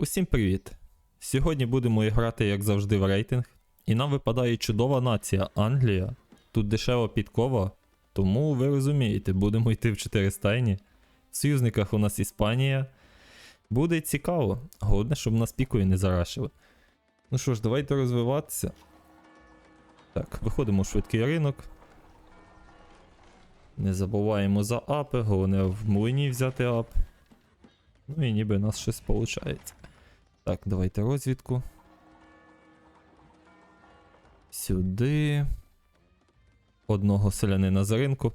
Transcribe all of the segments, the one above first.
Усім привіт! Сьогодні будемо грати, як завжди, в рейтинг. І нам випадає чудова нація Англія. Тут дешева підкова, тому ви розумієте, будемо йти в 4 стайні. В союзниках у нас Іспанія. Буде цікаво. Головне, щоб нас пікою не зарашили. Ну що ж, давайте розвиватися. Так, виходимо в швидкий ринок. Не забуваємо за апи, головне в млині взяти ап. Ну і ніби у нас щось виходить. Так, давайте розвідку. Сюди. Одного селянина за ринку.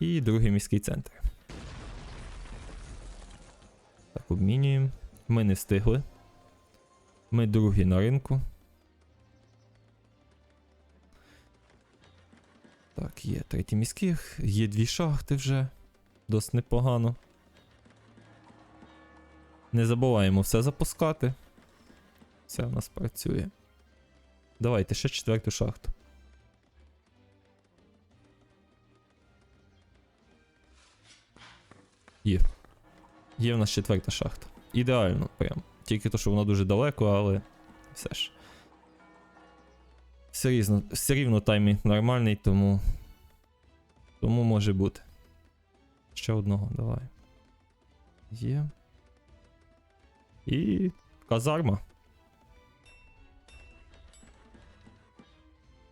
І другий міський центр. Так, обмінюємо. Ми не встигли. Ми другі на ринку. Так, є третій міських, є дві шахти вже. Досить непогано. Не забуваємо все запускати. Все в нас працює. Давайте ще четверту шахту. Є. Є в нас четверта шахта. Ідеально, прям. Тільки то, що вона дуже далеко, але все ж. Все рівно, все рівно таймінг нормальний, тому. Тому може бути. Ще одного, давай. Є. І казарма.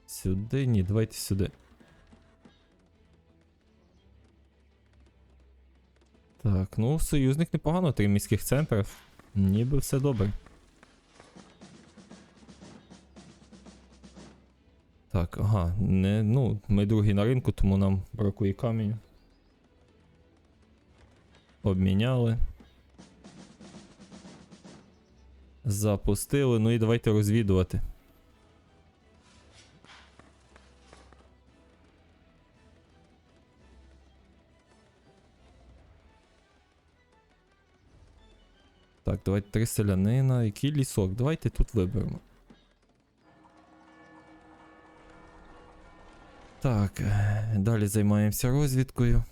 Сюди, ні, давайте сюди. Так, ну, союзник непогано, три міських центрів. Ніби все добре. Так, ага, не, ну, ми другі на ринку, тому нам бракує камінь. Обміняли. Запустили. Ну і давайте розвідувати. Так, давайте три селянина. Який лісок? Давайте тут виберемо. Так, далі займаємося розвідкою.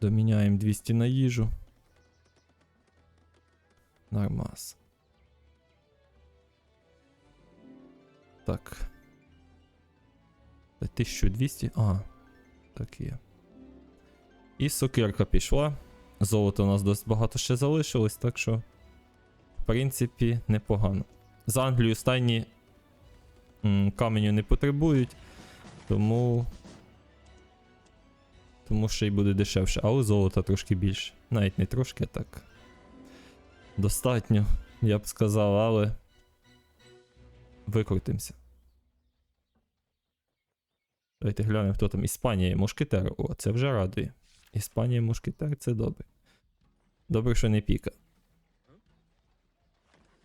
Доміняємо 200 на їжу. Нормас. Так. 1200. А, так є. І сокирка пішла. Золота у нас досить багато ще залишилось, так що, в принципі, непогано. З Англією стайні каменю не потребують, тому. Тому ще й буде дешевше, але золота трошки більше. Навіть не трошки, а так. Достатньо, я б сказав, але. Викрутимося. Давайте глянемо, хто там. Іспанія і Мушкетер. О, це вже радує. Іспанія і Мушкетер це добре. Добре, що не піка.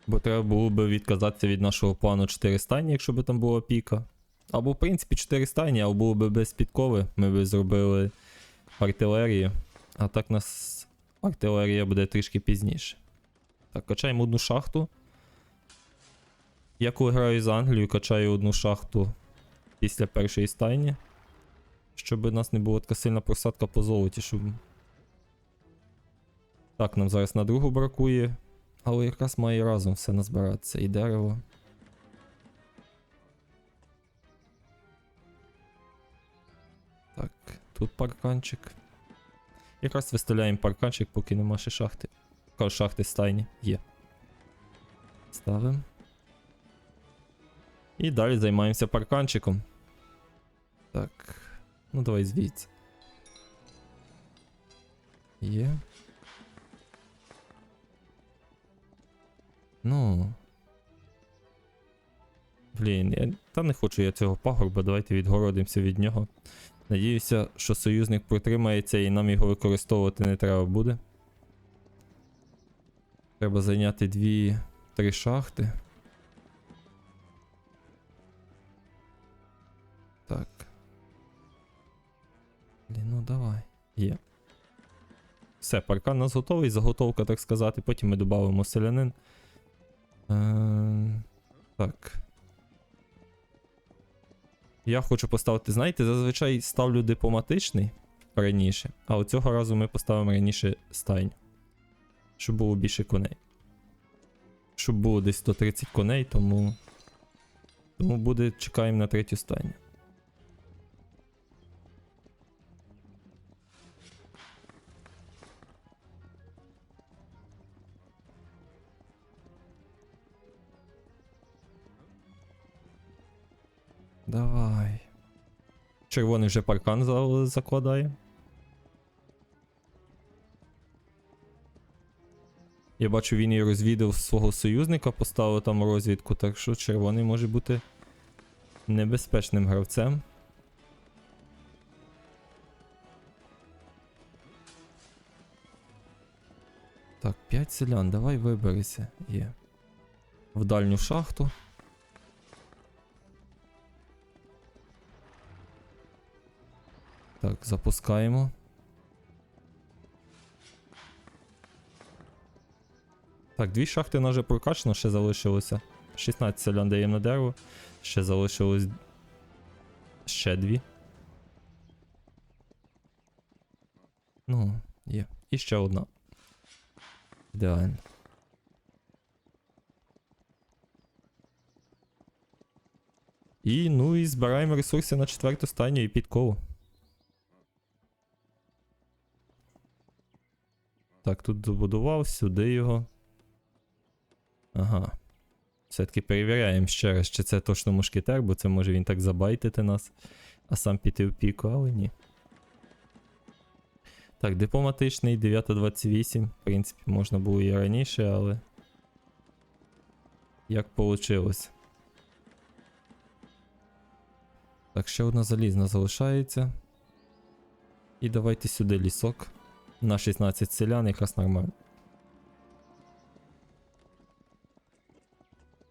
Бо треба було б відказатися від нашого плану 4 стайні, якщо б там була піка. Або, в принципі, 4 стайні, або було б без підкови. Ми б зробили артилерію. А так нас артилерія буде трішки пізніше. Так, качаємо одну шахту. Я коли граю з Англією, качаю одну шахту після першої стайні. Щоб у нас не була така сильна просадка по золоті, щоб. Так, нам зараз на другу бракує. Але якраз має разом все назбиратися. І дерево. Так, тут парканчик. Якраз виставляємо парканчик, поки нема ще шахти. Шахти стайні. Є. Ставимо. І далі займаємося парканчиком. Так. Ну, давай звідси. Є. Ну. Блін, я та не хочу я цього пагорба, давайте відгородимося від нього. Надіюся, що союзник протримається і нам його використовувати не треба буде. Треба зайняти дві-три шахти. Так. Блін, ну давай. Є. Все, паркан у нас готовий, заготовка, так сказати. Потім ми додамо селянин. Е, так. Я хочу поставити, знаєте, зазвичай ставлю дипломатичний. раніше. А цього разу ми поставимо раніше стайню. Щоб було більше коней. Щоб було десь 130 коней, тому. Тому буде, чекаємо на третю стайню. Давай. Червоний вже паркан закладає. Я бачу, він і розвідав свого союзника, поставив там розвідку, так що червоний може бути небезпечним гравцем. Так, 5 селян, давай виберися. Є. В дальню шахту. Так, запускаємо. Так, дві шахти у нас прокачано, ще залишилося. 16 селян даємо на дерево. Ще залишилось. Ще дві. Ну, є. І ще одна. Ідеально. І ну і збираємо ресурси на четверту стадію і підкову. Так, тут добудував, сюди його. Ага. Все-таки перевіряємо ще раз, чи це точно мушкетер, бо це може він так забайтити нас, а сам піти в піку, але ні. Так, дипломатичний 9.28. В принципі, можна було і раніше, але. Як вийшло. Так, ще одна залізна залишається. І давайте сюди лісок. На 16 селян якраз нормально.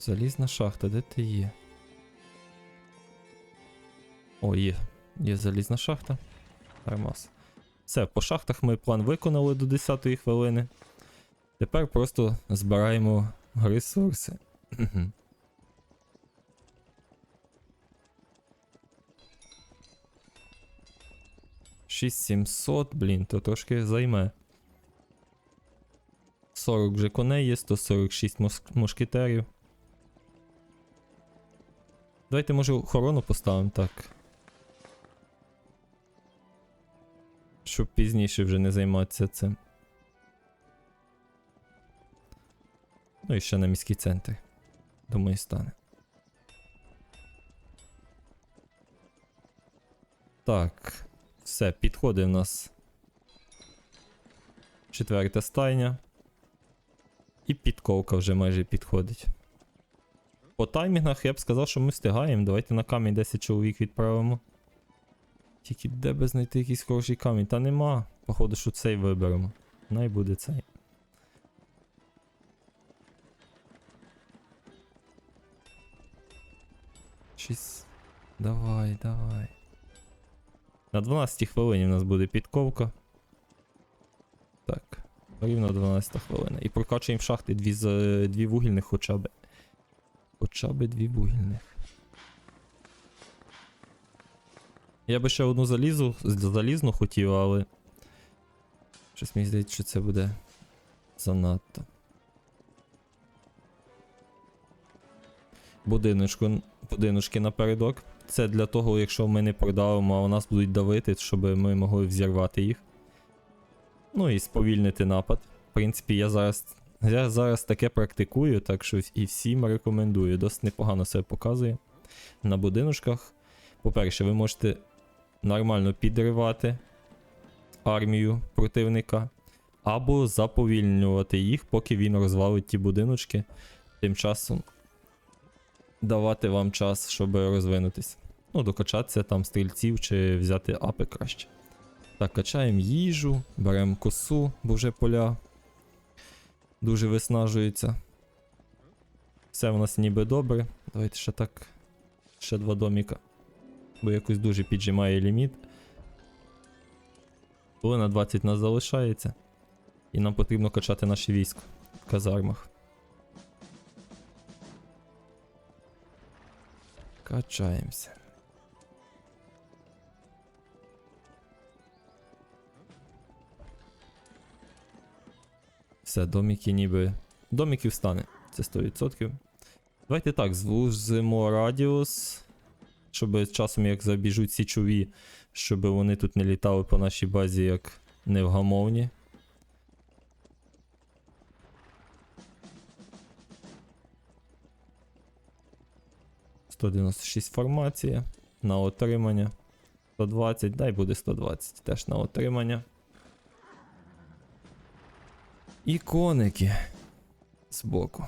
Залізна шахта, де ти є? О, є. Є залізна шахта. Нормас. Все, по шахтах ми план виконали до 10 хвилини. Тепер просто збираємо ресурси. 6700, блін, то трошки займе. 40 вже коней є, 146 мос- мушкетерів. Давайте, може, охорону поставимо так. Щоб пізніше вже не займатися цим. Ну і ще на міський центр. Думаю, стане. Так. Все, підходить в нас. Четверта стайня. І підковка вже майже підходить. По таймінгах я б сказав, що ми встигаємо. Давайте на камінь 10 чоловік відправимо. Тільки де би знайти якийсь хороший камінь? Та нема. Походу, що цей виберемо. Най буде цей. Шість. Давай, давай. На 12 хвилині в нас буде підковка. Так. Рівно 12 хвилина. І прокачуємо шахти дві, з- дві вугільних хоча б. Хоча б дві вугільних. Я би ще одну залізу, залізну хотів, але. Щось мені здається, що це буде занадто. Будиночку, будиночки напередок. Це для того, якщо ми не продавимо, а у нас будуть давити, щоб ми могли взірвати їх. Ну і сповільнити напад. В принципі, я зараз. Я зараз таке практикую, так що і всім рекомендую. Досить непогано себе показує. На будиночках. По-перше, ви можете нормально підривати армію противника, або заповільнювати їх, поки він розвалить ті будиночки. Тим часом давати вам час, щоб розвинутись. Ну, докачатися там стрільців чи взяти апи краще. Так, качаємо їжу, беремо косу, бо вже поля дуже виснажуються. Все в нас ніби добре. Давайте ще так. Ще два доміка. Бо якось дуже піджимає ліміт. Хвилина 20 нас залишається. І нам потрібно качати наші війська в казармах. Качаємося. Все, доміки ніби. Доміків стане. Це 100%. Давайте так, звузимо радіус. Щоб часом як забіжуть січові, щоб вони тут не літали по нашій базі як невгамовні. «196 формація на отримання. 120, дай буде 120 теж на отримання. І коники збоку.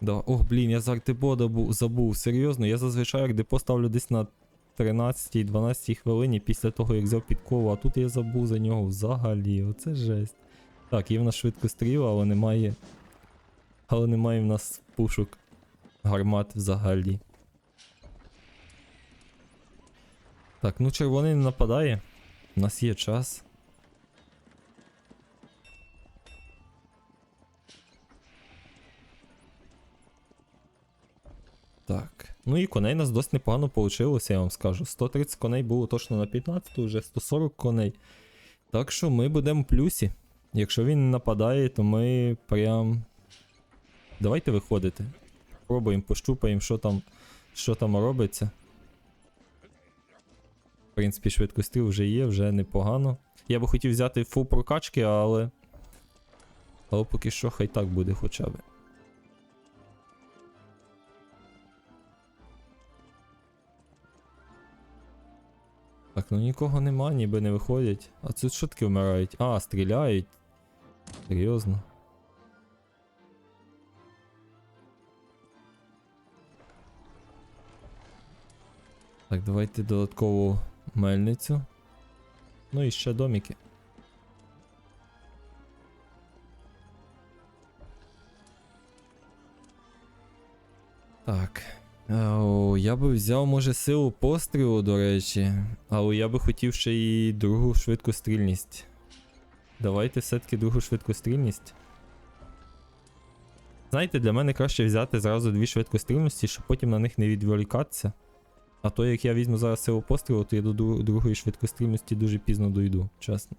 Да. Ох, блін, я з артибода бу- забув. Серйозно, я зазвичай депо ставлю десь на 13-12 хвилині після того, як взяв підкову, а тут я забув за нього взагалі. Оце жесть. Так, є в нас швидкостріл, але немає. Але немає в нас пушок гармат взагалі. Так, ну червоний не нападає. У нас є час. Ну і коней нас досить непогано вийшло, я вам скажу. 130 коней було точно на 15, вже 140 коней. Так що ми будемо в плюсі. Якщо він не нападає, то ми прям. Давайте виходити. Пробуємо, пощупаємо, що там, що там робиться. В принципі, швидкості вже є, вже непогано. Я би хотів взяти фул прокачки, але. Але поки що хай так буде хоча б. Так, ну нікого нема, ніби не виходять. А тут що таки вмирають? А, стріляють. Серйозно. Так, давайте додаткову мельницю. Ну і ще доміки. Так. О, я би взяв, може, силу пострілу, до речі. Але я би хотів ще і другу швидкострільність. Давайте все-таки другу швидкострільність. Знаєте, для мене краще взяти зразу дві швидкострільності, щоб потім на них не відволікатися. А то як я візьму зараз силу пострілу, то я до другої швидкострільності дуже пізно дойду, чесно.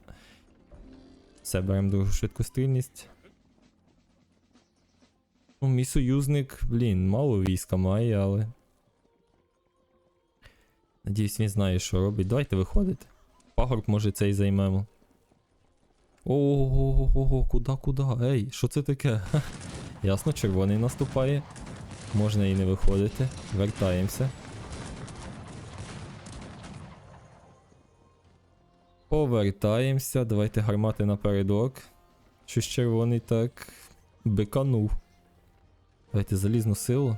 Все, беремо другу швидкострільність. Ну, мій союзник, блін, мало війська має, але. Надіюсь, він знає, що робить. Давайте виходити. Пагорб, може, цей займемо. Ого, куди, куди? Ей, що це таке? Ясно, червоний наступає. Можна і не виходити. Вертаємося. Повертаємося. Давайте гармати напередок. Щось червоний так. Биканув. Давайте залізну силу.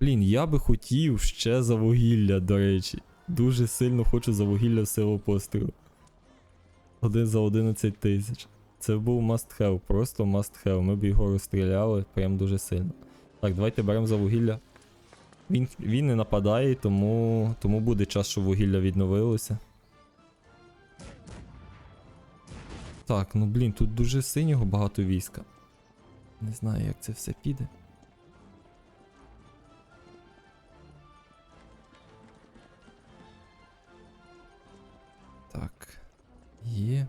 Блін, я би хотів ще за вугілля, до речі. Дуже сильно хочу за вугілля в силу пострілу. Один за 11 тисяч. Це був must have, просто must have. Ми б його розстріляли прям дуже сильно. Так, давайте беремо за вугілля. Він, він не нападає, тому, тому буде час, щоб вугілля відновилося. Так, ну блін, тут дуже синього багато війська. Не знаю, як це все піде. Так. Є.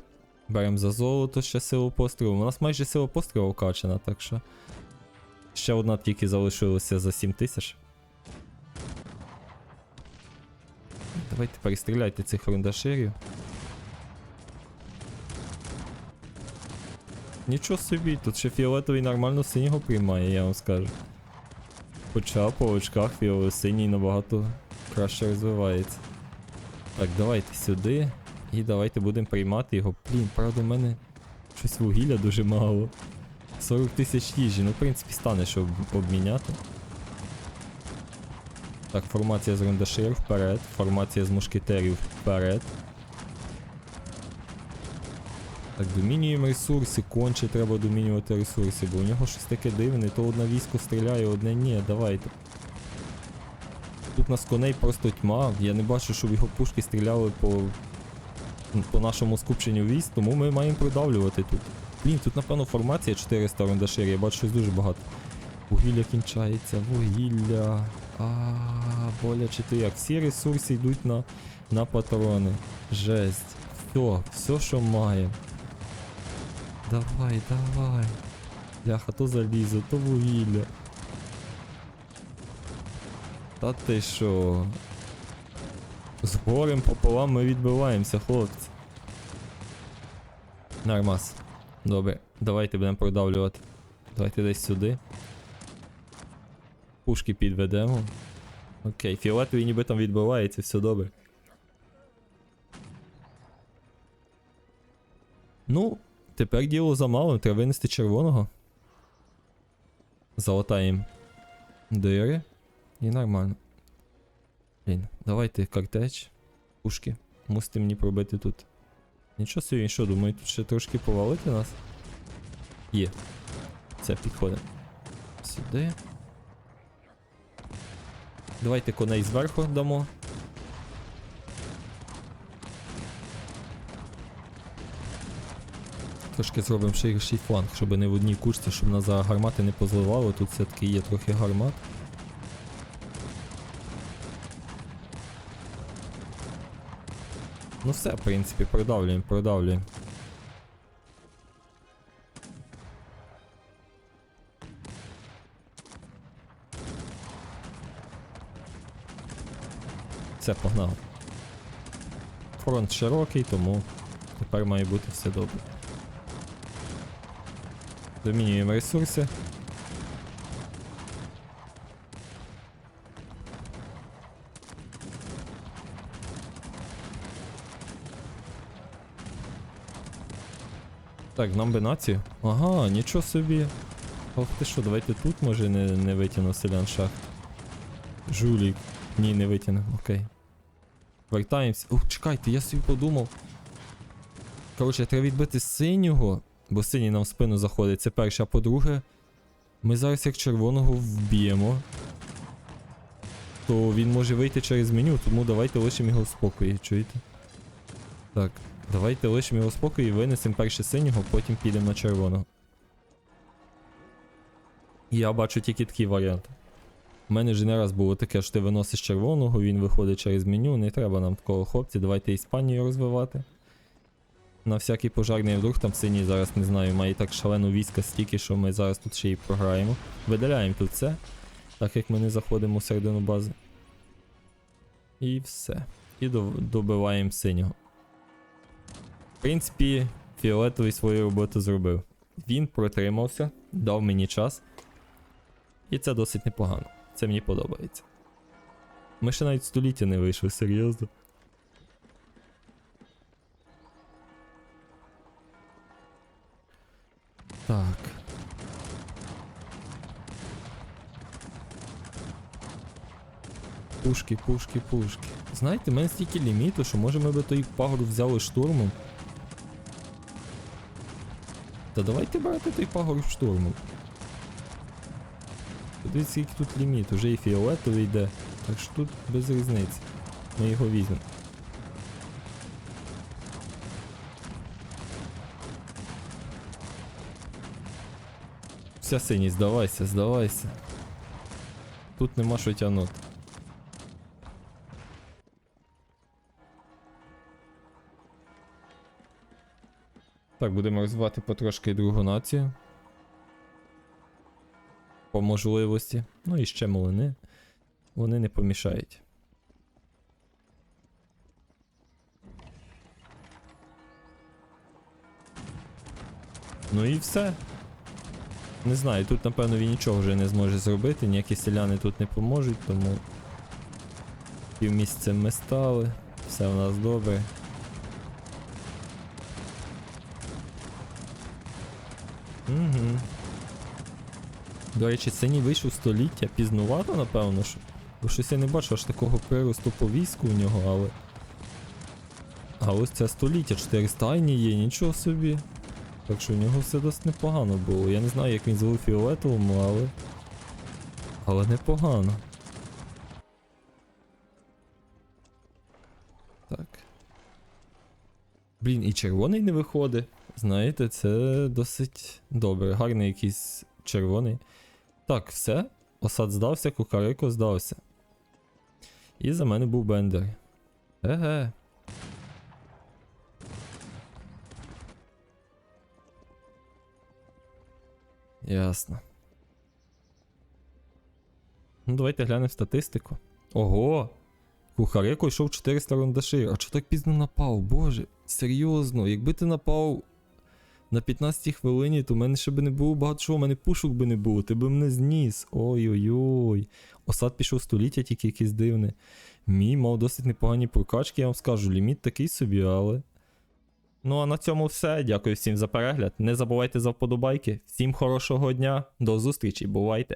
Беремо за золото ще силу пострілу. У нас майже сила пострілу вкачана, так що. Ще одна тільки залишилася за 7 тисяч. Давайте перестріляйте цих рундаширів. Нічого собі, тут ще фіолетовий нормально синього приймає, я вам скажу. Хоча по очках фіолетовий синій набагато краще розвивається. Так, давайте сюди. І давайте будемо приймати його. Блін, правда, в мене щось вугілля дуже мало. 40 тисяч їжі, ну в принципі стане, щоб обміняти. Так, формація з рундашир вперед, формація з мушкетерів вперед. Так, домінюємо ресурси, конче треба домінювати ресурси, бо у нього щось таке дивне, то одне військо стріляє, одне ні, давайте. Тут нас коней просто тьма, я не бачу, щоб його пушки стріляли по, по нашому скупченню військ, тому ми маємо продавлювати тут. Блін, тут напевно формація 400 рундашир, я бачу щось дуже багато. Вугілля кінчається, вугілля. А, боляче то як. Всі ресурси йдуть на, на патрони. Жесть. Все, все, що має. Давай, давай. Бляха, то залізо, то вугілля. Та ти що? З горем пополам ми відбиваємося, хлопці. Нормас. Добре, давайте будемо продавлювати. Давайте десь сюди. Пушки підведемо. Окей, фіолетовий ніби там відбивається, все добре. Ну, тепер діло за малим, треба винести червоного. Залатаємо дири. І нормально. Блін, давайте картеч. Пушки. Мусите мені пробити тут. Нічого собі, що, думаю, тут ще трошки повалити нас? Є. Це підходить. Сюди. Давайте коней зверху дамо. Трошки зробимо ширший фланг, щоб не в одній кучці, щоб нас за гармати не позливало. Тут все-таки є трохи гармат. Ну все, в принципі, продавлюємо, продавлюємо. Все, погнали. Фронт широкий, тому тепер має бути все добре. Домінюємо ресурси. Так, нам би націю. Ага, нічого собі. Ох ти що, давайте тут може не, не витягну селян шахт. Жулік. Ні, не витягну, окей. Вертаємось. Ух, чекайте, я собі подумав. Коротше, треба відбити синього, бо синій нам в спину заходить. Це перше, а по-друге, ми зараз як червоного вб'ємо. То він може вийти через меню, тому давайте лишимо його в спокої, чуєте? Так, давайте лишимо його в спокої, винесемо перше синього, потім підемо на червоного. Я бачу тільки такий варіант. У мене вже не раз було таке, що ти виносиш червоного, він виходить через меню. Не треба нам такого хлопці, давайте Іспанію розвивати. На всякий пожарний вдруг там синій зараз не знаю, має так шалену війська стільки, що ми зараз тут ще й програємо. Видаляємо тут все, так як ми не заходимо в середину бази. І все. І добиваємо синього. В принципі, фіолетовий свою роботу зробив. Він протримався, дав мені час. І це досить непогано. Це мені подобається. Ми ще навіть століття не вийшли, серйозно. Так. Пушки, пушки, пушки. Знаєте, в мене стільки ліміту, що може ми би той пагорб взяли штурмом. Та давайте брати той пагорб штурмом. Подивіться, скільки тут ліміт, уже і фіолетовий йде. Так що тут без різниці. Ми його візьмемо. Вся синій, здавайся, здавайся. Тут нема що тягнути. Так, будемо розвивати потрошки другу націю. По можливості. Ну і ще малини. Вони не помішають. Ну і все. Не знаю, тут напевно він нічого вже не зможе зробити, ніякі селяни тут не поможуть, тому півмісяцем ми стали, все у нас добре. Угу. До речі, синій вийшов століття, пізнувато, напевно, що. Бо щось я не бачу аж такого приросту по війську у нього, але. А ось це століття, 4 стайні є, нічого собі. Так що у нього все досить непогано було. Я не знаю, як він звив фіолетовому, але. Але непогано. Так. Блін, і червоний не виходить. Знаєте, це досить добре. Гарний якийсь червоний. Так, все. Осад здався, Кукарико здався. І за мене був Бендер. Еге. Ясно. Ну, давайте глянемо статистику. Ого! Кухареко йшов 400 рундашир. А чого так пізно напав? Боже, серйозно, якби ти напав на 15 хвилині, то в мене ще би не було багато чого, у мене пушок би не було, ти би мене зніс. Ой-ой-ой. Осад пішов століття, тільки якийсь дивний. Мій мав досить непогані прокачки, я вам скажу, ліміт такий собі, але. Ну а на цьому все. Дякую всім за перегляд. Не забувайте за вподобайки. Всім хорошого дня, до зустрічі, бувайте!